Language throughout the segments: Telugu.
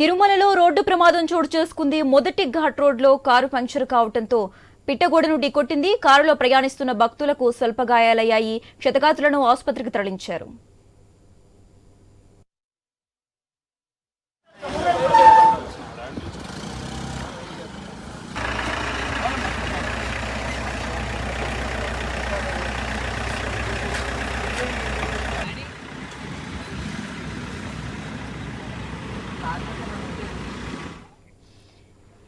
తిరుమలలో రోడ్డు ప్రమాదం చోటు చేసుకుంది. మొదటి ఘాట్ రోడ్లో కారు పంక్చర్ కావడంతో పిట్టగోడను ఢీకొట్టింది. కారులో ప్రయాణిస్తున్న భక్తులకు స్వల్ప గాయాలయ్యాయి క్షతగాతులను ఆసుపత్రికి తరలించారు.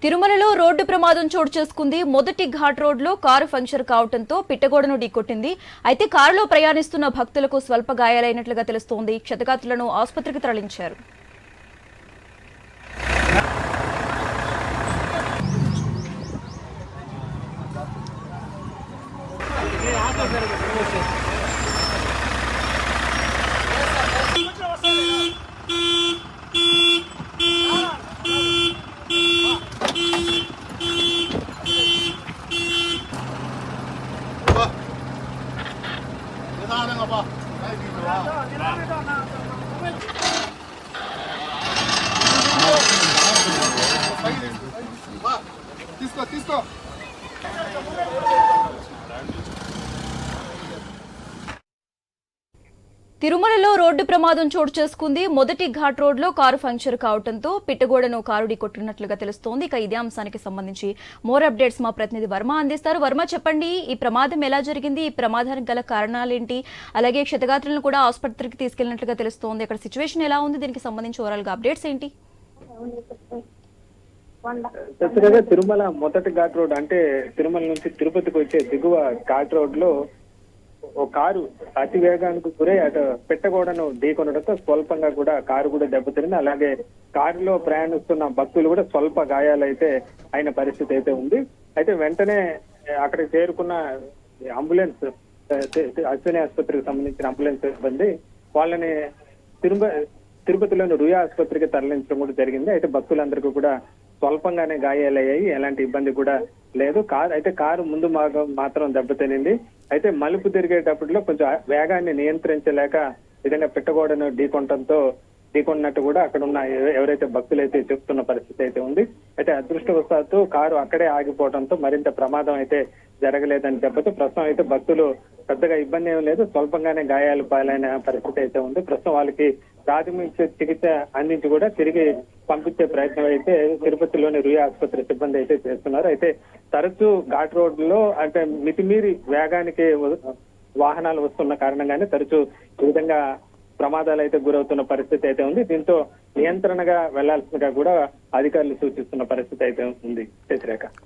తిరుమలలో రోడ్డు ప్రమాదం చోటు చేసుకుంది. మొదటి ఘాట్ రోడ్లో కారు పంక్చర్ కావడంతో పిట్టగోడను ఢీకొట్టింది. అయితే కారులో ప్రయాణిస్తున్న భక్తులకు స్వల్ప గాయాలైనట్లుగా తెలుస్తోంది. క్షతగాతులను ఆసుపత్రికి తరలించారు. Nakakarang ka ba? Ay, dito ha. Dito, dito, dito. Tisko. తిరుమలలో రోడ్డు ప్రమాదం చోటు చేసుకుంది. మొదటి ఘాట్ రోడ్లో కారు పంక్చర్ కావడంతో పిట్టగోడను కారు కొట్టినట్లుగా తెలుస్తోంది. ఇక ఇదే అంశానికి సంబంధించి మోర్ అప్డేట్స్ మా ప్రతినిధి వర్మ అందిస్తారు. వర్మ చెప్పండి ఈ ప్రమాదం ఎలా జరిగింది? ఈ ప్రమాదానికి గల కారణాలేంటి? అలాగే క్షతగాత్రులను కూడా ఆసుపత్రికి తీసుకెళ్ళినట్లుగా తెలుస్తోంది. అక్కడ సిచ్యువేషన్ ఎలా ఉంది? దీనికి సంబంధించి ఓవరాల్గా అప్డేట్స్ ఏంటి? తిరుమల మొదటి ఘాట్ రోడ్ అంటే తిరుమల నుంచి తిరుపతికి వచ్చే దిగువ ఘాట్ రోడ్లో ఓ కారు అతి వేగానికి గురై అటు పెట్టగోడను ఢీకొనడంతో స్వల్పంగా కూడా కారు కూడా దెబ్బతింది అలాగే కారులో ప్రయాణిస్తున్న భక్తులు కూడా స్వల్ప గాయాలైతే అయిన పరిస్థితి అయితే ఉంది. అయితే వెంటనే అక్కడికి చేరుకున్న అంబులెన్స్ అశ్విని ఆసుపత్రికి సంబంధించిన అంబులెన్స్ సిబ్బంది వాళ్ళని తిరుమ తిరుపతిలోని రుయా ఆసుపత్రికి తరలించడం కూడా జరిగింది. అయితే భక్తులందరికీ కూడా స్వల్పంగానే గాయాలయ్యాయి. ఎలాంటి ఇబ్బంది కూడా లేదు కారు అయితే కారు ముందు భాగం మాత్రం దెబ్బతినింది. అయితే మలుపు తిరిగేటప్పటిలో కొంచెం వేగాన్ని నియంత్రించలేక విధంగా పెట్టగోడను ఢీకొనడంతో ఢీకొన్నట్టు కూడా అక్కడ ఉన్న ఎవ- ఎవరైతే భక్తులైతే చెప్తున్న పరిస్థితి అయితే ఉంది. అయితే అదృష్టవశాత్తు కారు అక్కడే ఆగిపోవడంతో మరింత ప్రమాదం అయితే జరగలేదని చెప్పచ్చు. ప్రస్తుతం అయితే భక్తులు పెద్దగా ఇబ్బంది ఏం లేదు. స్వల్పంగానే గాయాలు పాలైన పరిస్థితి అయితే ఉంది. ప్రస్తుతం వాళ్ళకి ప్రాథమిక చికిత్స అందించి కూడా తిరిగి పంపించే ప్రయత్నం అయితే తిరుపతిలోని రుయా ఆసుపత్రి సిబ్బంది అయితే చేస్తున్నారు. అయితే తరచూ ఘాట్ రోడ్లో అంటే మితిమీరి వేగానికి వాహనాలు వస్తున్న కారణంగానే తరచూ ఈ విధంగా ప్రమాదాలు అయితే గురవుతున్న పరిస్థితి అయితే ఉంది. దీంతో నియంత్రణగా వెళ్ళాల్సిందిగా కూడా అధికారులు సూచిస్తున్న పరిస్థితి అయితే ఉంది శశిరేఖ